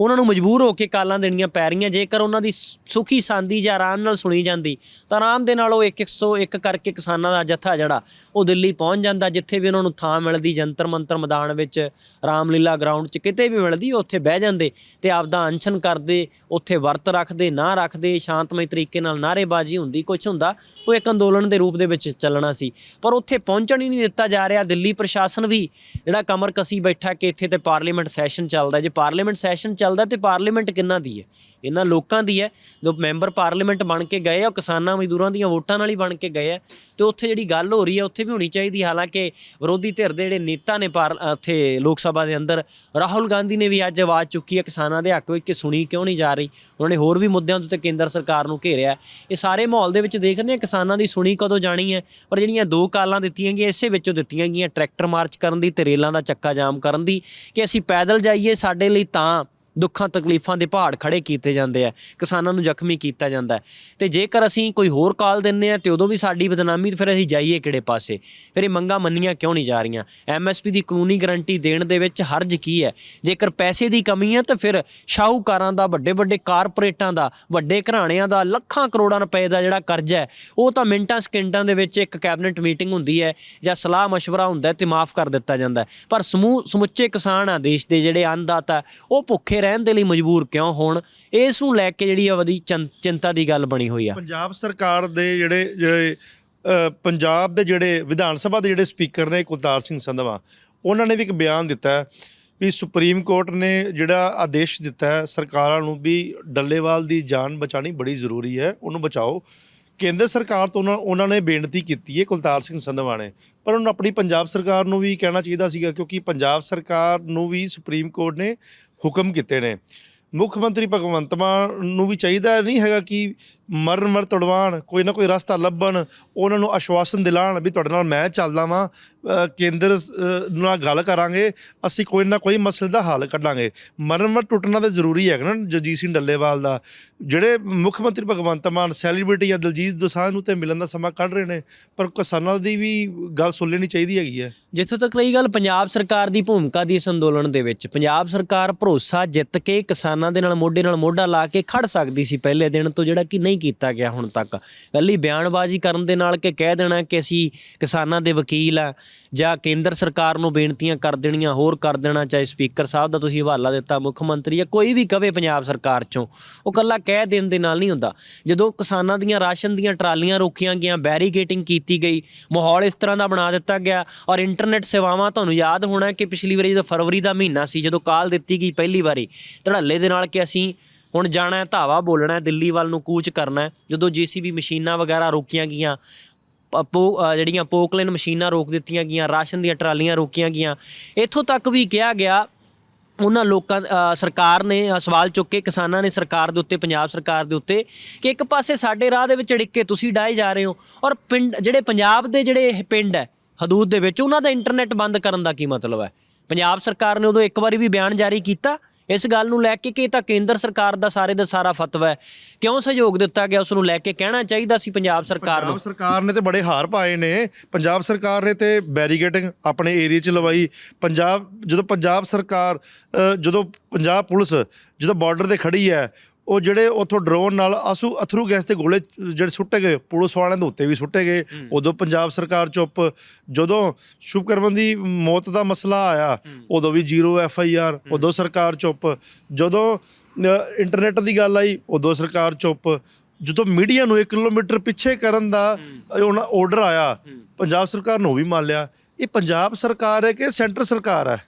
ਉਹਨਾਂ ਨੂੰ ਮਜਬੂਰ ਹੋ ਕੇ ਕਾਲਾਂ ਦੇਣੀਆਂ ਪੈ ਰਹੀਆਂ। ਜੇਕਰ ਉਹਨਾਂ ਦੀ ਸੁਖੀ ਸਾਂਦੀ ਜਾਂ ਆਰਾਮ ਨਾਲ ਸੁਣੀ ਜਾਂਦੀ, ਤਾਂ ਆਰਾਮ ਦੇ ਨਾਲ ਉਹ 1-101 ਕਰਕੇ ਕਿਸਾਨਾਂ ਦਾ ਜਥਾ ਜਿਹੜਾ, ਉਹ ਦਿੱਲੀ ਪਹੁੰਚ ਜਾਂਦਾ, ਜਿੱਥੇ ਵੀ ਉਹਨਾਂ ਨੂੰ ਥਾਂ ਮਿਲਦੀ, ਜੰਤਰ ਮੰਤਰ ਮੈਦਾਨ ਵਿੱਚ ਰਾਮਲੀਲਾ ਗਰਾਊਂਡ 'ਚ ਕਿਤੇ ਵੀ ਮਿਲਦੀ, ਉਹ ਉੱਥੇ ਬਹਿ ਜਾਂਦੇ ਤੇ ਆਪਦਾ ਅਨਸ਼ਨ ਕਰਦੇ, ਉੱਥੇ ਵਰਤ ਰੱਖਦੇ, ਨਾ ਰੱਖਦੇ, ਸ਼ਾਂਤਮਈ ਤਰੀਕੇ ਨਾਲ ਨਾਅਰੇਬਾਜ਼ੀ ਹੁੰਦੀ ਕੁਝ ਹੁੰਦਾ, ਉਹ ਇੱਕ ਅੰਦੋਲਨ ਦੇ ਰੂਪ ਦੇ ਵਿੱਚ ਚੱਲਣਾ ਸੀ। ਪਰ ਉੱਥੇ ਪਹੁੰਚਣ ਹੀ ਨਹੀਂ ਦਿੱਤਾ ਜਾ ਰਿਹਾ। ਦਿੱਲੀ ਪ੍ਰਸ਼ਾਸਨ ਵੀ ਜਿਹੜਾ ਕਮਰ ਕਸੀ ਬੈਠਾ ਕਿ ਇੱਥੇ ਤੇ ਪਾਰਲੀਮੈਂਟ ਸੈਸ਼ਨ ਚੱਲਦਾ ਜੇ ਪਾਰਲੀਮੈਂਟ ਸੈਸ਼ਨ ਚੱਲਦਾ ਤੇ ਪਾਰਲੀਮੈਂਟ ਕਿੰਨਾ ਦੀ ਹੈ? ਇਹਨਾਂ ਲੋਕਾਂ ਦੀ ਹੈ, ਜੋ ਮੈਂਬਰ ਪਾਰਲੀਮੈਂਟ ਬਣ ਕੇ ਗਏ ਆ, ਉਹ ਕਿਸਾਨਾਂ ਮਜ਼ਦੂਰਾਂ ਦੀਆਂ ਵੋਟਾਂ ਨਾਲ ਹੀ ਬਣ ਕੇ ਗਏ ਆ। ਤੇ ਉੱਥੇ ਜਿਹੜੀ ਗੱਲ ਹੋ ਰਹੀ ਹੈ, ਉੱਥੇ ਵੀ ਹੋਣੀ ਚਾਹੀਦੀ ਹਾਲਾਂਕਿ ਵਿਰੋਧੀ ਧਿਰ ਦੇ ਜਿਹੜੇ ਨੇਤਾ ਨੇ ਪਾਰ, ਉੱਥੇ ਲੋਕ ਸਭਾ ਦੇ ਅੰਦਰ, ਰਾਹੁਲ ਗਾਂਧੀ ਨੇ ਵੀ ਅੱਜ ਆਵਾਜ਼ ਚੁੱਕੀ ਹੈ, ਕਿਸਾਨਾਂ ਦੇ ਹੱਕ ਵਿੱਚ ਕਿ ਸੁਣੀ ਕਿਉਂ ਨਹੀਂ ਜਾ ਰਹੀ? ਉਹਨਾਂ ਨੇ ਹੋਰ ਵੀ ਮੁੱਦਿਆਂ ਦੇ ਉੱਤੇ ਕੇਂਦਰ ਸਰਕਾਰ ਨੂੰ ਘੇਰਿਆ। ਇਹ ਸਾਰੇ ਮਾਹੌਲ ਦੇ ਵਿੱਚ ਦੇਖਦੇ ਹਾਂ, ਕਿਸਾਨਾਂ ਦੀ ਸੁਣੀ ਕਦੋਂ ਜਾਣੀ ਹੈ। ਪਰ ਜਿਹੜੀਆਂ ਦੋ ਕਾਲਾਂ ਦਿੱਤੀਆਂ ਗਈਆਂ, ਇਸੇ ਵਿੱਚੋਂ ਦਿੱਤੀਆਂ ਗਈਆਂ ਟਰੈਕਟਰ ਮਾਰਚ ਕਰਨ ਦੀ ਤੇ ਰੇਲਾਂ ਦਾ ਚੱਕਾ ਜਾਮ ਕਰਨ ਦੀ, ਕਿ ਅਸੀਂ ਪੈਦਲ ਜਾਈਏ ਸਾਡੇ ਲਈ ਤਾਂ ਦੁੱਖਾਂ ਤਕਲੀਫਾਂ ਦੇ ਪਹਾੜ ਖੜੇ ਕੀਤੇ ਜਾਂਦੇ ਆ ਕਿਸਾਨਾਂ ਨੂੰ ਜ਼ਖਮੀ ਕੀਤਾ ਜਾਂਦਾ ਹੈ ਤੇ ਜੇਕਰ ਅਸੀਂ ਕੋਈ ਹੋਰ ਕਾਲ ਦਿੰਨੇ ਆ ਤੇ ਉਦੋਂ ਵੀ ਸਾਡੀ ਬਦਨਾਮੀ ਤੇ ਫਿਰ ਅਸੀਂ ਜਾਈਏ ਕਿਹੜੇ ਪਾਸੇ ਫਿਰ ਇਹ ਮੰਗਾਂ ਮੰਨੀਆਂ ਕਿਉਂ ਨਹੀਂ ਜਾ ਰਹੀਆਂ ਐਮਐਸਪੀ ਦੀ ਕਾਨੂੰਨੀ ਗਾਰੰਟੀ ਦੇਣ ਦੇ ਵਿੱਚ ਹਰਜ ਕੀ ਹੈ ਜੇਕਰ ਪੈਸੇ ਦੀ ਕਮੀ ਹੈ ਤਾਂ ਫਿਰ ਸ਼ਾਹੂਕਾਰਾਂ ਦਾ ਵੱਡੇ ਵੱਡੇ ਕਾਰਪੋਰੇਟਾਂ ਦਾ ਵੱਡੇ ਘਰਾਣਿਆਂ ਦਾ ਲੱਖਾਂ ਕਰੋੜਾਂ ਰੁਪਏ ਦਾ ਜਿਹੜਾ ਕਰਜ਼ਾ ਹੈ ਉਹ ਤਾਂ ਮਿੰਟਾਂ ਸਕਿੰਟਾਂ ਦੇ ਵਿੱਚ ਇੱਕ ਕੈਬਨਿਟ ਮੀਟਿੰਗ ਹੁੰਦੀ ਹੈ ਜਾਂ ਸਲਾਹ مشورہ ਹੁੰਦਾ ਹੈ ਤੇ ਮਾਫ ਕਰ ਦਿੱਤਾ ਜਾਂਦਾ ਹੈ ਪਰ ਸਮੂਹ ਸਮੁੱਚੇ ਕਿਸਾਨ ਆ ਦੇਸ਼ ਦੇ ਜਿਹੜੇ ਅੰਨਦਾਤਾ ਉਹ ਭੁੱਖੇ ਰਹਿਣ ਦੇ ਲਈ ਮਜਬੂਰ ਕਿਉਂ ਹੋਣ? ਇਸ ਨੂੰ ਲੈ ਕੇ ਜਿਹੜੀ ਆ ਵਧੀ ਚਿੰਤਾ ਦੀ ਗੱਲ ਬਣੀ ਹੋਈ ਆ। ਪੰਜਾਬ ਸਰਕਾਰ ਦੇ ਜਿਹੜੇ ਜਿਹੜੇ ਪੰਜਾਬ ਦੇ ਜਿਹੜੇ ਵਿਧਾਨ ਸਭਾ ਦੇ ਜਿਹੜੇ ਸਪੀਕਰ ਨੇ ਕੁਲਤਾਰ ਸਿੰਘ ਸੰਧਵਾ, ਉਹਨਾਂ ਨੇ ਵੀ ਇੱਕ ਬਿਆਨ ਦਿੱਤਾ ਵੀ ਸੁਪਰੀਮ ਕੋਰਟ ਨੇ ਜਿਹੜਾ ਆਦੇਸ਼ ਦਿੱਤਾ ਹੈ ਸਰਕਾਰਾਂ ਨੂੰ ਵੀ ਡੱਲੇਵਾਲ ਦੀ ਜਾਨ ਬਚਾਣੀ ਬੜੀ ਜ਼ਰੂਰੀ ਹੈ, ਉਹਨੂੰ ਬਚਾਓ। ਕੇਂਦਰ ਸਰਕਾਰ ਤੋਂ ਉਹਨਾਂ ਉਹਨਾਂ ਨੇ ਬੇਨਤੀ ਕੀਤੀ ਹੈ ਕੁਲਤਾਰ ਸਿੰਘ ਸੰਧਵਾ ਨੇ, ਪਰ ਉਹਨੂੰ ਆਪਣੀ ਪੰਜਾਬ ਸਰਕਾਰ ਨੂੰ ਵੀ ਕਹਿਣਾ ਚਾਹੀਦਾ ਸੀਗਾ ਕਿਉਂਕਿ ਪੰਜਾਬ ਸਰਕਾਰ ਨੂੰ ਵੀ ਸੁਪਰੀਮ ਕੋਰਟ ਨੇ ਹੁਕਮ ਕੀਤੇ ਨੇ। ਮੁੱਖ ਮੰਤਰੀ ਭਗਵੰਤ ਮਾਨ ਨੂੰ ਵੀ ਚਾਹੀਦਾ ਨਹੀਂ ਹੈਗਾ ਕਿ ਮਰਨ ਮਰ ਤੜਵਾਣ, ਕੋਈ ਨਾ ਕੋਈ ਰਸਤਾ ਲੱਭਣ, ਉਹਨਾਂ ਨੂੰ ਆਸ਼ਵਾਸਨ ਦਿਲਾਣ ਵੀ ਤੁਹਾਡੇ ਨਾਲ ਮੈਂ ਚੱਲਦਾ ਵਾਂ ਕੇਂਦਰ ਨਾਲ ਗੱਲ ਕਰਾਂਗੇ, ਅਸੀਂ ਕੋਈ ਨਾ ਕੋਈ ਮਸਲੇ ਦਾ ਹੱਲ ਕੱਢਾਂਗੇ। ਮਰਨ ਮਰ ਟੁੱਟਣਾ ਤਾਂ ਜ਼ਰੂਰੀ ਹੈਗਾ ਨਾ ਜਗਜੀਤ ਸਿੰਘ ਡੱਲੇਵਾਲ ਦਾ। ਜਿਹੜੇ ਮੁੱਖ ਮੰਤਰੀ ਭਗਵੰਤ ਮਾਨ ਸੈਲੀਬ੍ਰਿਟੀ ਆ ਦਲਜੀਤ ਦੋਸਾਂਝ ਨੂੰ ਤੇ ਮਿਲਣ ਦਾ ਸਮਾਂ ਕੱਢ ਰਹੇ ਨੇ, ਪਰ ਕਿਸਾਨਾਂ ਦੀ ਵੀ ਗੱਲ ਸੁਣ ਲੈਣੀ ਚਾਹੀਦੀ ਹੈਗੀ ਹੈ। ਜਿੱਥੋਂ ਤੱਕ ਰਹੀ ਗੱਲ, ਪੰਜਾਬ ਸਰਕਾਰ ਦੀ ਭੂਮਿਕਾ ਦੀ ਇਸ ਅੰਦੋਲਨ ਦੇ ਵਿੱਚ, ਪੰਜਾਬ ਸਰਕਾਰ ਭਰੋਸਾ ਜਿੱਤ ਕੇ ਕਿਸਾਨਾਂ ਦੇ ਨਾਲ ਮੋਢੇ ਨਾਲ ਮੋਢਾ ਲਾ ਕੇ ਖੜ ਸਕਦੀ ਸੀ ਪਹਿਲੇ ਦਿਨ ਤੋਂ, ਜਿਹੜਾ ਕਿ ਨਹੀਂ ਕੀਤਾ ਗਿਆ ਹੁਣ ਤੱਕ। ਕੱਲੀ ਬਿਆਨਬਾਜ਼ੀ ਕਰਨ ਦੇ ਨਾਲ ਕਿ ਕਹਿ ਦੇਣਾ ਕਿ ਅਸੀਂ ਕਿਸਾਨਾਂ ਦੇ ਵਕੀਲ ਆ ਜਾਂ ਕੇਂਦਰ ਸਰਕਾਰ ਨੂੰ ਬੇਨਤੀਆਂ ਕਰ ਦੇਣੀਆਂ, ਹੋਰ ਕਰ ਦੇਣਾ, ਚਾਹੇ ਸਪੀਕਰ ਸਾਹਿਬ ਦਾ ਤੁਸੀਂ ਹਵਾਲਾ ਦਿੱਤਾ, ਮੁੱਖ ਮੰਤਰੀ ਜਾਂ ਕੋਈ ਵੀ ਕਵੇ ਪੰਜਾਬ ਸਰਕਾਰ ਚੋਂ, ਉਹ ਕੱਲਾ ਕਹਿ ਦੇਣ ਦੇ ਨਾਲ ਨਹੀਂ ਹੁੰਦਾ। ਜਦੋਂ ਕਿਸਾਨਾਂ ਦੀਆਂ ਰਾਸ਼ਨ ਦੀਆਂ ਟਰਾਲੀਆਂ ਰੋਕੀਆਂ ਗਈਆਂ, ਬੈਰੀਕੇਟਿੰਗ ਕੀਤੀ ਗਈ, ਮਾਹੌਲ ਇਸ ਤਰ੍ਹਾਂ ਦਾ ਬਣਾ ਦਿੱਤਾ ਗਿਆ ਔਰ ਇੰਟਰਨੈਟ ਸੇਵਾਵਾਂ ਤੁਹਾਨੂੰ ਯਾਦ ਹੋਣਾ ਕਿ ਪਿਛਲੀ ਵਾਰੀ ਜਦੋਂ ਫਰਵਰੀ ਦਾ ਮਹੀਨਾ ਸੀ, ਜਦੋਂ ਕਾਲ ਦਿੱਤੀ ਗਈ ਪਹਿਲੀ ਵਾਰੀ, ਧੜੱਲੇ ਦੇ ਨਾਲ ਕਿ ਅਸੀਂ ਹੁਣ ਜਾਣਾ ਹੈ ਧਾਵਾ ਬੋਲਣਾ ਹੈ ਦਿੱਲੀ ਵੱਲ ਨੂੰ ਕੂਚ ਕਰਨਾ ਹੈ। ਜਦੋਂ ਜੀਸੀਬੀ ਮਸ਼ੀਨਾਂ ਵਗੈਰਾ ਰੋਕੀਆਂ ਗਈਆਂ ਪੋ ਜਿਹੜੀਆਂ ਪੋਕਲੇਨ ਮਸ਼ੀਨਾਂ ਰੋਕ ਦਿੱਤੀਆਂ ਗਈਆਂ ਰਾਸ਼ਨ ਦੀਆਂ ਟਰਾਲੀਆਂ ਰੋਕੀਆਂ ਗਈਆਂ ਇੱਥੋਂ ਤੱਕ ਵੀ ਕਿਹਾ ਗਿਆ ਉਹਨਾਂ ਲੋਕਾਂ ਸਰਕਾਰ ਨੇ ਅ, ਸਵਾਲ ਚੁੱਕੇ ਕਿਸਾਨਾਂ ਨੇ ਸਰਕਾਰ ਦੇ ਉੱਤੇ ਪੰਜਾਬ ਸਰਕਾਰ ਦੇ ਉੱਤੇ ਕਿ ਇੱਕ ਪਾਸੇ ਸਾਡੇ ਰਾਹ ਦੇ ਵਿੱਚ ਅੜਿੱਕ ਤੁਸੀਂ ਡਾਏ ਜਾ ਰਹੇ ਹੋ ਔਰ ਪਿੰਡ ਜਿਹੜੇ ਪੰਜਾਬ ਦੇ ਜਿਹੜੇ ਪਿੰਡ ਹੈ ਹਦੂਦ ਦੇ ਵਿੱਚ ਉਹਨਾਂ ਦਾ ਇੰਟਰਨੈਟ ਬੰਦ ਕਰਨ ਦਾ ਕੀ ਮਤਲਬ ਹੈ? ਪੰਜਾਬ ਸਰਕਾਰ ਨੇ ਉਦੋਂ ਇੱਕ ਵਾਰੀ ਵੀ ਬਿਆਨ ਜਾਰੀ ਕੀਤਾ। ਇਸ ਗੱਲ ਨੂੰ ਲੈ ਕੇ ਕਿ ਇਹ ਤਾਂ ਕੇਂਦਰ ਸਰਕਾਰ ਦਾ ਸਾਰੇ ਦਾ ਸਾਰਾ ਫਤਵਾ ਹੈ। ਕਿਉਂ ਸਹਿਯੋਗ ਦਿੱਤਾ ਗਿਆ ਉਸ ਨੂੰ ਲੈ ਕੇ ਕਹਿਣਾ ਚਾਹੀਦਾ ਸੀ ਪੰਜਾਬ ਸਰਕਾਰ ਨੂੰ? ਪੰਜਾਬ ਸਰਕਾਰ ਨੇ ਤੇ ਬੜੇ ਹਾਰ ਪਾਏ ਨੇ। ਪੰਜਾਬ ਸਰਕਾਰ ਨੇ ਤੇ ਬੈਰੀਗੇਟਿੰਗ ਆਪਣੇ ਏਰੀਆ 'ਚ ਲਵਾਈ। ਪੰਜਾਬ ਜਦੋਂ ਪੰਜਾਬ ਸਰਕਾਰ ਅ, ਜਦੋਂ ਪੰਜਾਬ ਪੁਲਿਸ ਜਦੋਂ ਬਾਰਡਰ ਤੇ ਖੜੀ ਹੈ ਉਹ ਜਿਹੜੇ ਉਥੋਂ ਡਰੋਨ ਨਾਲ ਆਸੂ ਅਥਰੂ ਗੈਸ ਦੇ ਗੋਲੇ ਜਿਹੜੇ ਸੁੱਟੇ ਗਏ ਪੁਲਿਸ ਵਾਲਿਆਂ ਦੇ ਉੱਤੇ ਵੀ ਸੁੱਟੇ ਗਏ। ਉਦੋਂ ਪੰਜਾਬ ਸਰਕਾਰ ਚੁੱਪ ਜਦੋਂ ਸ਼ੁਭਕਰਮਨ ਦੀ ਮੌਤ ਦਾ ਮਸਲਾ ਆਇਆ ਉਦੋਂ ਵੀ ਜ਼ੀਰੋ ਐਫ ਆਈ ਆਰ ਉਦੋਂ ਸਰਕਾਰ ਚੁੱਪ। ਜਦੋਂ ਇੰਟਰਨੈਟ ਦੀ ਗੱਲ ਆਈ ਉਦੋਂ ਸਰਕਾਰ ਚੁੱਪ। ਜਦੋਂ ਮੀਡੀਆ ਨੂੰ 1 ਕਿਲੋਮੀਟਰ ਪਿੱਛੇ ਕਰਨ ਦਾ ਉਹਨਾਂ ਆਰਡਰ ਆਇਆ ਪੰਜਾਬ ਸਰਕਾਰ ਨੂੰ ਉਹ ਵੀ ਮੰਨ ਲਿਆ। ਇਹ ਪੰਜਾਬ ਸਰਕਾਰ ਹੈ ਕਿ ਸੈਂਟਰ ਸਰਕਾਰ ਹੈ?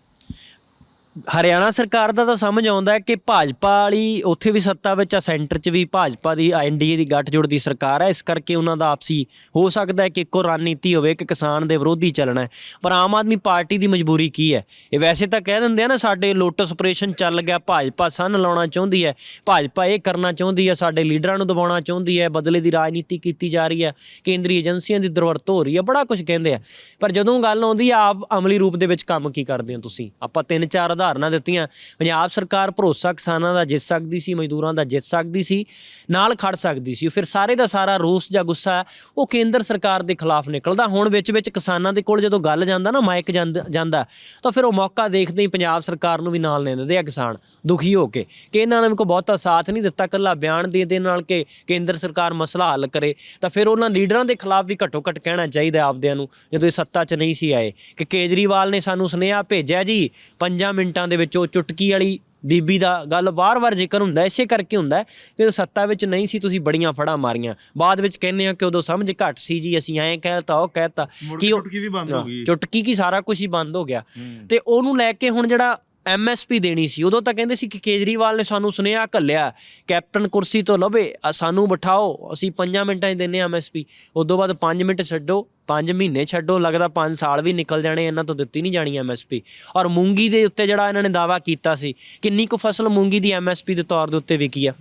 ਹਰਿਆਣਾ ਸਰਕਾਰ ਦਾ ਤਾਂ ਸਮਝ ਆਉਂਦਾ ਹੈ ਕਿ ਭਾਜਪਾ ਵਾਲੀ ਉੱਥੇ ਵੀ ਸੱਤਾ ਵਿੱਚ ਆ, ਸੈਂਟਰ 'ਚ ਵੀ ਭਾਜਪਾ ਦੀ ਐਨਡੀਏ ਦੀ ਗੱਠਜੋੜ ਦੀ ਸਰਕਾਰ ਹੈ। ਇਸ ਕਰਕੇ ਉਹਨਾਂ ਦਾ ਆਪਸੀ ਹੋ ਸਕਦਾ ਹੈ ਕਿ ਇੱਕੋ ਰਣਨੀਤੀ ਹੋਵੇ ਕਿ ਕਿਸਾਨ ਦੇ ਵਿਰੋਧੀ ਚੱਲਣਾ ਹੈ। ਪਰ ਆਮ ਆਦਮੀ ਪਾਰਟੀ ਦੀ ਮਜਬੂਰੀ ਕੀ ਹੈ? ਇਹ ਵੈਸੇ ਤਾਂ ਕਹਿ ਦਿੰਦੇ ਆ ਨਾ, ਸਾਡੇ ਲੋਟਸ ਆਪਰੇਸ਼ਨ ਚੱਲ ਗਿਆ, ਭਾਜਪਾ ਸੰਨ ਲਾਉਣਾ ਚਾਹੁੰਦੀ ਹੈ, ਭਾਜਪਾ ਇਹ ਕਰਨਾ ਚਾਹੁੰਦੀ ਹੈ, ਸਾਡੇ ਲੀਡਰਾਂ ਨੂੰ ਦਬਾਉਣਾ ਚਾਹੁੰਦੀ ਹੈ, ਬਦਲੇ ਦੀ ਰਾਜਨੀਤੀ ਕੀਤੀ ਜਾ ਰਹੀ ਹੈ, ਕੇਂਦਰੀ ਏਜੰਸੀਆਂ ਦੀ ਦੁਰਵਰਤੋਂ ਹੋ ਰਹੀ ਹੈ, ਬੜਾ ਕੁਝ ਕਹਿੰਦੇ ਆ। ਪਰ ਜਦੋਂ ਗੱਲ ਆਉਂਦੀ ਆ ਆਪ ਅਮਲੀ ਰੂਪ ਦੇ ਵਿੱਚ ਕੰਮ ਕੀ ਕਰਦੇ ਹੋ ਤੁਸੀਂ? ਆਪਾਂ ਤਿੰਨ ਚਾਰ ਧਾਰਨਾ ਦਿੱਤੀਆਂ। ਪੰਜਾਬ ਸਰਕਾਰ ਭਰੋਸਾ ਕਿਸਾਨਾਂ ਦਾ ਜਿੱਤ ਸਕਦੀ ਸੀ, ਮਜ਼ਦੂਰਾਂ ਦਾ ਜਿੱਤ ਸਕਦੀ ਸੀ, ਨਾਲ ਖੜ ਸਕਦੀ ਸੀ। ਫਿਰ ਸਾਰੇ ਦਾ ਸਾਰਾ ਰੋਸ ਜਾਂ ਗੁੱਸਾ ਉਹ ਕੇਂਦਰ ਸਰਕਾਰ ਦੇ ਖਿਲਾਫ ਨਿਕਲਦਾ। ਹੁਣ ਵਿੱਚ ਵਿੱਚ ਕਿਸਾਨਾਂ ਦੇ ਕੋਲ ਜਦੋਂ ਗੱਲ ਜਾਂਦਾ ਨਾ, ਮਾਈਕ ਜਾਂਦ- ਜਾਂਦਾ, ਤਾਂ ਫਿਰ ਉਹ ਮੌਕਾ ਦੇਖਦੇ ਹੀ ਪੰਜਾਬ ਸਰਕਾਰ ਨੂੰ ਵੀ ਨਾਲ ਲੈ ਲੈਂਦੇ ਆ ਕਿਸਾਨ, ਦੁਖੀ ਹੋ ਕੇ। ਕਿ ਇਹਨਾਂ ਨੇ ਕੋ ਬਹੁਤਾ ਸਾਥ ਨਹੀਂ ਦਿੱਤਾ ਕੱਲਾ ਬਿਆਨ ਦੇ ਦੇ ਨਾਲ ਕਿ ਕੇਂਦਰ ਸਰਕਾਰ ਮਸਲਾ ਹੱਲ ਕਰੇ, ਤਾਂ ਫਿਰ ਉਹਨਾਂ ਲੀਡਰਾਂ ਦੇ ਖਿਲਾਫ ਵੀ ਘੱਟੋ ਘੱਟ ਕਹਿਣਾ ਚਾਹੀਦਾ ਆਪਦਿਆਂ ਨੂੰ, ਜਦੋਂ ਇਹ ਸੱਤਾ 'ਚ ਨਹੀਂ ਸੀ ਆਏ। ਕਿ ਕੇਜਰੀਵਾਲ ਨੇ ਸਾਨੂੰ ਸੁਨੇਹਾ ਭੇਜਿਆ ਜੀ 5 ਮਿੰਟ ਦੇ ਵਿੱਚ ਉਹ ਚੁਟਕੀ ਵਾਲੀ ਬੀਬੀ ਦਾ ਗੱਲ ਵਾਰ-ਵਾਰ ਜ਼ਿਕਰ ਹੁੰਦਾ ਇਸੇ ਕਰਕੇ ਹੁੰਦਾ ਕਿ ਸੱਤਾ ਵਿੱਚ ਨਹੀਂ ਸੀ ਤੁਸੀਂ ਬੜੀਆਂ ਫੜਾਂ ਮਾਰੀਆਂ। ਬਾਅਦ ਵਿੱਚ ਕਹਿੰਦੇ ਆ ਕਿ ਉਦੋਂ ਸਮਝ ਘੱਟ ਸੀ ਜੀ ਅਸੀਂ ਐਂ ਕਹਿਤਾ ਉਹ ਕਹਿਤਾ ਕਿ ਚੁਟਕੀ ਵੀ ਬੰਦ ਹੋ ਗਈ। ਚੁਟਕੀ ਕੀ ਸਾਰਾ ਕੁਝ ਹੀ ਬੰਦ ਹੋ ਗਿਆ। ਤੇ ਉਹਨੂੰ ਲੈ ਕੇ ਹੁਣ ਜਿਹੜਾ ਐਮਐਸਪੀ ਦੇਣੀ ਸੀ। ਉਦੋਂ ਤਾਂ ਕਹਿੰਦੇ ਸੀ ਕਿ ਕੇਜਰੀਵਾਲ ਨੇ ਸਾਨੂੰ ਸੁਨੇਹਾ ਘੱਲਿਆ, ਕੈਪਟਨ ਕੁਰਸੀ ਤੋਂ ਲਵੇ ਸਾਨੂੰ ਬਿਠਾਓ, ਅਸੀਂ 5 ਮਿੰਟਾਂ 'ਚ ਦਿੰਨੇ ਐਮਐਸਪੀ ਉਦੋਂ ਬਾਅਦ 5 ਮਿੰਟ ਛੱਡੋ 5 ਮਹੀਨੇ ਛੱਡੋ, ਲੱਗਦਾ 5 ਸਾਲ ਵੀ ਨਿਕਲ ਜਾਣੇ, ਇਹਨਾਂ ਤੋਂ ਦਿੱਤੀ ਨਹੀਂ ਜਾਣੀ ਐਮਐਸਪੀ ਔਰ ਮੂੰਗੀ ਦੇ ਉੱਤੇ ਜਿਹੜਾ ਇਹਨਾਂ ਨੇ ਦਾਵਾ ਕੀਤਾ ਸੀ, ਕਿੰਨੀ ਕੁ ਫਸਲ ਮੂੰਗੀ ਦੀ ਐਮਐਸਪੀ ਦੇ ਤੌਰ ਦੇ ਉੱਤੇ ਵਿਕੀ ਆ?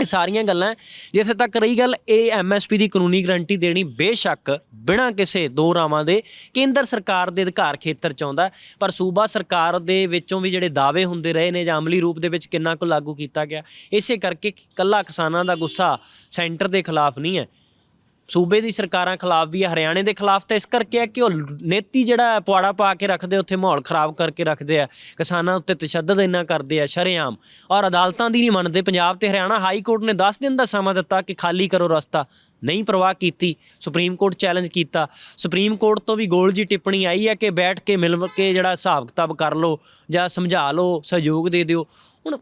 ਇਹ ਸਾਰੀਆਂ ਗੱਲਾਂ ਜਿੱਥੇ ਤੱਕ ਰਹੀ ਗੱਲ, ਇਹ ਐਮਐਸਪੀ ਦੀ ਕਾਨੂੰਨੀ ਗਰੰਟੀ ਦੇਣੀ ਬੇਸ਼ੱਕ ਬਿਨਾਂ ਕਿਸੇ ਦੋ ਰਾਵਾਂ ਦੇ ਕੇਂਦਰ ਸਰਕਾਰ ਦੇ ਅਧਿਕਾਰ ਖੇਤਰ ਚ ਆਉਂਦਾ ਪਰ ਸੂਬਾ ਸਰਕਾਰ ਦੇ ਵਿੱਚੋਂ ਵੀ ਜਿਹੜੇ ਦਾਅਵੇ ਹੁੰਦੇ ਰਹੇ ਨੇ ਜਾਂ ਅਮਲੀ ਰੂਪ ਦੇ ਵਿੱਚ ਕਿੰਨਾ ਕੁ ਲਾਗੂ ਕੀਤਾ ਗਿਆ, ਇਸੇ ਕਰਕੇ ਕੱਲਾ ਕਿਸਾਨਾਂ ਦਾ ਗੁੱਸਾ ਸੈਂਟਰ ਦੇ ਖਿਲਾਫ ਨਹੀਂ ਹੈ। ਸੂਬੇ ਦੀ ਸਰਕਾਰਾਂ ਖਿਲਾਫ ਵੀ ਹੈ ਹਰਿਆਣੇ ਦੇ ਖਿਲਾਫ ਤਾਂ ਇਸ ਕਰਕੇ ਹੈ ਕਿ ਉਹ ਨੇਤੀ ਜਿਹੜਾ ਪੁਆੜਾ ਪਾ ਕੇ ਰੱਖਦੇ ਉੱਥੇ ਮਾਹੌਲ ਖਰਾਬ ਕਰਕੇ ਰੱਖਦੇ ਆ। ਕਿਸਾਨਾਂ ਉੱਤੇ ਤਸ਼ੱਦਦ ਇੰਨਾ ਕਰਦੇ ਆ, ਸ਼ਰੇਆਮ। ਔਰ ਅਦਾਲਤਾਂ ਦੀ ਨਹੀਂ ਮੰਨਦੇ। ਪੰਜਾਬ ਤੇ ਹਰਿਆਣਾ ਹਾਈ ਕੋਰਟ ਨੇ 10 ਦਿਨ ਦਾ ਸਮਾਂ ਦਿੱਤਾ ਕਿ ਖਾਲੀ ਕਰੋ ਰਸਤਾ। ਨਹੀਂ ਪ੍ਰਵਾਹ ਕੀਤੀ। ਸੁਪਰੀਮ ਕੋਰਟ ਚੈਲੰਜ ਕੀਤਾ। ਸੁਪਰੀਮ ਕੋਰਟ ਤੋਂ ਵੀ ਗੋਲ ਜੀ ਟਿੱਪਣੀ ਆਈ ਹੈ ਕਿ ਬੈਠ ਕੇ ਮਿਲ ਕੇ ਜਿਹੜਾ ਹਿਸਾਬ ਕਿਤਾਬ ਕਰ ਲਓ ਜਾਂ ਸਮਝਾ ਲਓ, ਸਹਿਯੋਗ ਦੇ ਦਿਓ। ਹੁਣ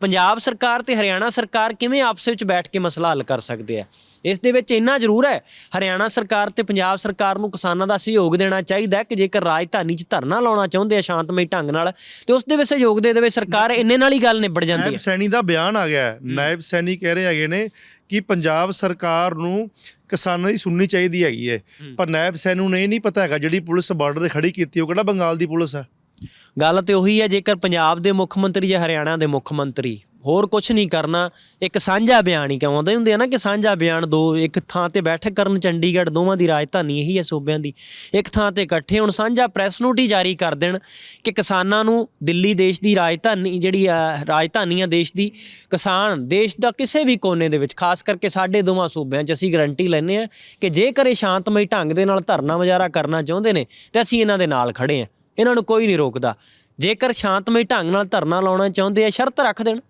ਪੰਜਾਬ ਸਰਕਾਰ ਤੇ ਹਰਿਆਣਾ ਸਰਕਾਰ ਕਿਵੇਂ ਆਪਸ ਵਿੱਚ ਬੈਠ ਕੇ ਮਸਲਾ ਹੱਲ ਕਰ ਸਕਦੇ ਆ? ਇਸ ਦੇ ਵਿੱਚ ਇੰਨਾ ਜ਼ਰੂਰ ਹੈ ਹਰਿਆਣਾ ਸਰਕਾਰ ਤੇ ਪੰਜਾਬ ਸਰਕਾਰ ਨੂੰ ਕਿਸਾਨਾਂ ਦਾ ਸਹਿਯੋਗ ਦੇਣਾ ਚਾਹੀਦਾ ਕਿ ਜੇਕਰ ਰਾਜਧਾਨੀ 'ਚ ਧਰਨਾ ਲਾਉਣਾ ਚਾਹੁੰਦੇ ਆ ਸ਼ਾਂਤਮਈ ਢੰਗ ਨਾਲ ਤੇ ਉਸ ਦੇ ਵਿੱਚ ਸਹਿਯੋਗ ਦੇ ਦੇਵੇ ਸਰਕਾਰ ਇੰਨੇ ਨਾਲ ਹੀ ਗੱਲ ਨਿਬੜ ਜਾਂਦੀ ਨਾਇਬ ਹੈ ਸੈਣੀ ਦਾ ਬਿਆਨ ਆ ਗਿਆ। ਨਾਇਬ ਸੈਣੀ ਕਹਿ ਰਹੇ ਹੈਗੇ ਨੇ ਕਿ ਪੰਜਾਬ ਸਰਕਾਰ ਨੂੰ ਕਿਸਾਨਾਂ ਦੀ ਸੁਣਨੀ ਚਾਹੀਦੀ ਹੈਗੀ ਹੈ। ਹੂੰ। ਪਰ ਨਾਇਬ ਸੈਣੀ ਨੂੰ ਇਹ ਨਹੀਂ ਪਤਾ ਹੈਗਾ ਜਿਹੜੀ ਪੁਲਿਸ ਬਾਰਡਰ ਤੇ ਖੜੀ ਕੀਤੀ ਉਹ ਕਿਹੜਾ ਬੰਗਾਲ ਦੀ ਪੁਲਿਸ ਹੈ? ਗੱਲ ਤੇ ਉਹੀ ਹੈ, ਜੇਕਰ ਪੰਜਾਬ ਦੇ ਮੁੱਖ ਮੰਤਰੀ ਜਾਂ ਹਰਿਆਣਾ ਦੇ ਮੁੱਖ ਮੰਤਰੀ ਹੋਰ ਕੁਝ ਨਹੀਂ ਕਰਨਾ, ਇੱਕ ਸਾਂਝਾ ਬਿਆਨ ਹੀ ਕਹਿੰਦੇ ਹੁੰਦੇ ਆ ਨਾ ਕਿ ਸਾਂਝਾ ਬਿਆਨ ਦੋ, ਇੱਕ ਥਾਂ ਤੇ ਬੈਠਕ ਕਰਨ ਚੰਡੀਗੜ੍ਹ ਦੋਵਾਂ ਦੀ ਰਾਜਧਾਨੀ ਇਹੀ ਹੈ ਸੂਬਿਆਂ ਦੀ, ਇੱਕ ਥਾਂ ਤੇ ਇਕੱਠੇ ਹੁਣ ਸਾਂਝਾ ਪ੍ਰੈਸ ਨੋਟ ਹੀ ਜਾਰੀ ਕਰ ਦੇਣ ਕਿ ਕਿਸਾਨਾਂ ਨੂੰ ਦਿੱਲੀ ਦੇਸ਼ ਦੀ ਰਾਜਧਾਨੀ ਜਿਹੜੀ ਆ, ਰਾਜਧਾਨੀ ਆ ਦੇਸ਼ ਦੀ, ਕਿਸਾਨ ਦੇਸ਼ ਦਾ ਕਿਸੇ ਵੀ ਕੋਨੇ ਦੇ ਵਿੱਚ, ਖਾਸ ਕਰਕੇ ਸਾਡੇ ਦੋਵਾਂ ਸੂਬਿਆਂ 'ਚ ਅਸੀਂ ਗਰੰਟੀ ਲੈਂਦੇ ਆ ਕਿ ਜੇਕਰ ਇਹ ਸ਼ਾਂਤਮਈ ਢੰਗ ਦੇ ਨਾਲ ਧਰਨਾ ਮੁਜ਼ਾਹਰਾ ਕਰਨਾ ਚਾਹੁੰਦੇ ਨੇ, ਤੇ ਅਸੀਂ ਇਹਨਾਂ ਦੇ ਨਾਲ ਖੜੇ ਆ ਇਹਨਾਂ ਨੂੰ ਕੋਈ ਨਹੀਂ ਰੋਕਦਾ। ਜੇਕਰ ਸ਼ਾਂਤਮਈ ਢੰਗ ਨਾਲ ਧਰਨਾ ਲਾਉਣਾ ਚਾਹੁੰਦੇ ਆ, ਸ਼ਰਤ ਰੱਖ ਦੇਣ।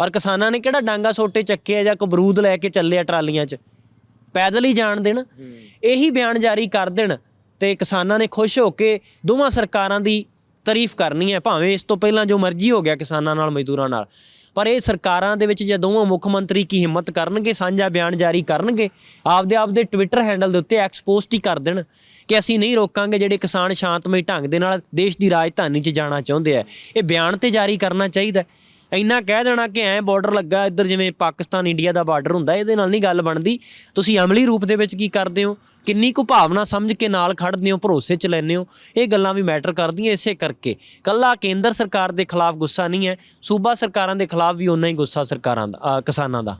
ਔਰ ਕਿਸਾਨਾਂ ਨੇ ਕਿਹੜਾ ਡਾਂਗਾ ਸੋਟੇ ਚੱਕੇ ਆ ਜਾਂ ਕਬਰੂਦ ਲੈ ਕੇ ਚੱਲੇ ਆ ਟਰਾਲੀਆਂ 'ਚ? ਪੈਦਲ ਹੀ ਜਾਣ ਦੇਣ। ਇਹੀ ਬਿਆਨ ਜਾਰੀ ਕਰ ਦੇਣ ਤੇ ਕਿਸਾਨਾਂ ਨੇ ਖੁਸ਼ ਹੋ ਕੇ ਦੋਵਾਂ ਸਰਕਾਰਾਂ ਦੀ ਤਾਰੀਫ ਕਰਨੀ ਹੈ। ਭਾਵੇਂ ਇਸ ਤੋਂ ਪਹਿਲਾਂ ਜੋ ਮਰਜ਼ੀ ਹੋ ਗਿਆ ਕਿਸਾਨਾਂ ਨਾਲ, ਮਜ਼ਦੂਰਾਂ ਨਾਲ। ਪਰ ਇਹ ਸਰਕਾਰਾਂ ਦੇ ਵਿੱਚ ਜੇ ਦੋਵਾਂ ਮੁੱਖ ਮੰਤਰੀ ਕੀ ਹਿੰਮਤ ਕਰਨਗੇ, ਸਾਂਝਾ ਬਿਆਨ ਜਾਰੀ ਕਰਨਗੇ, ਆਪਦੇ ਆਪਦੇ ਟਵਿੱਟਰ ਹੈਂਡਲ ਦੇ ਉੱਤੇ ਐਕਸਪੋਸਟ ਹੀ ਕਰ ਦੇਣ ਕਿ ਅਸੀਂ ਨਹੀਂ ਰੋਕਾਂਗੇ ਜਿਹੜੇ ਕਿਸਾਨ ਸ਼ਾਂਤਮਈ ਢੰਗ ਦੇ ਨਾਲ ਦੇਸ਼ ਦੀ ਰਾਜਧਾਨੀ 'ਚ ਜਾਣਾ ਚਾਹੁੰਦੇ ਆ। ਇਹ ਬਿਆਨ ਤੇ ਜਾਰੀ ਕਰਨਾ ਚਾਹੀਦਾ ਇੰਨਾ ਕਹਿ ਦੇਣਾ ਕਿ ਐਂ ਬਾਰਡਰ ਲੱਗਾ ਇੱਧਰ ਜਿਵੇਂ ਪਾਕਿਸਤਾਨ, ਇੰਡੀਆ ਦਾ ਬਾਰਡਰ ਹੁੰਦਾ, ਇਹਦੇ ਨਾਲ ਨਹੀਂ ਗੱਲ ਬਣਦੀ। ਤੁਸੀਂ ਅਮਲੀ ਰੂਪ ਦੇ ਵਿੱਚ ਕੀ ਕਰਦੇ ਹੋ? ਕਿੰਨੀ ਕੁ ਭਾਵਨਾ ਸਮਝ ਕੇ ਨਾਲ ਖੜਦੇ ਹੋ, ਭਰੋਸੇ ਚ ਲੈਂਦੇ ਹੋ? ਇਹ ਗੱਲਾਂ ਵੀ ਮੈਟਰ ਕਰਦੀਆਂ ਇਸੇ ਕਰਕੇ। ਕੱਲਾ ਕੇਂਦਰ ਸਰਕਾਰ ਦੇ ਖਿਲਾਫ ਗੁੱਸਾ ਨਹੀਂ ਹੈ, ਸੂਬਾ ਸਰਕਾਰਾਂ ਦੇ ਖਿਲਾਫ ਵੀ ਉਨਾ ਹੀ ਗੁੱਸਾ ਸਰਕਾਰਾਂ ਦਾ ਕਿਸਾਨਾਂ ਦਾ।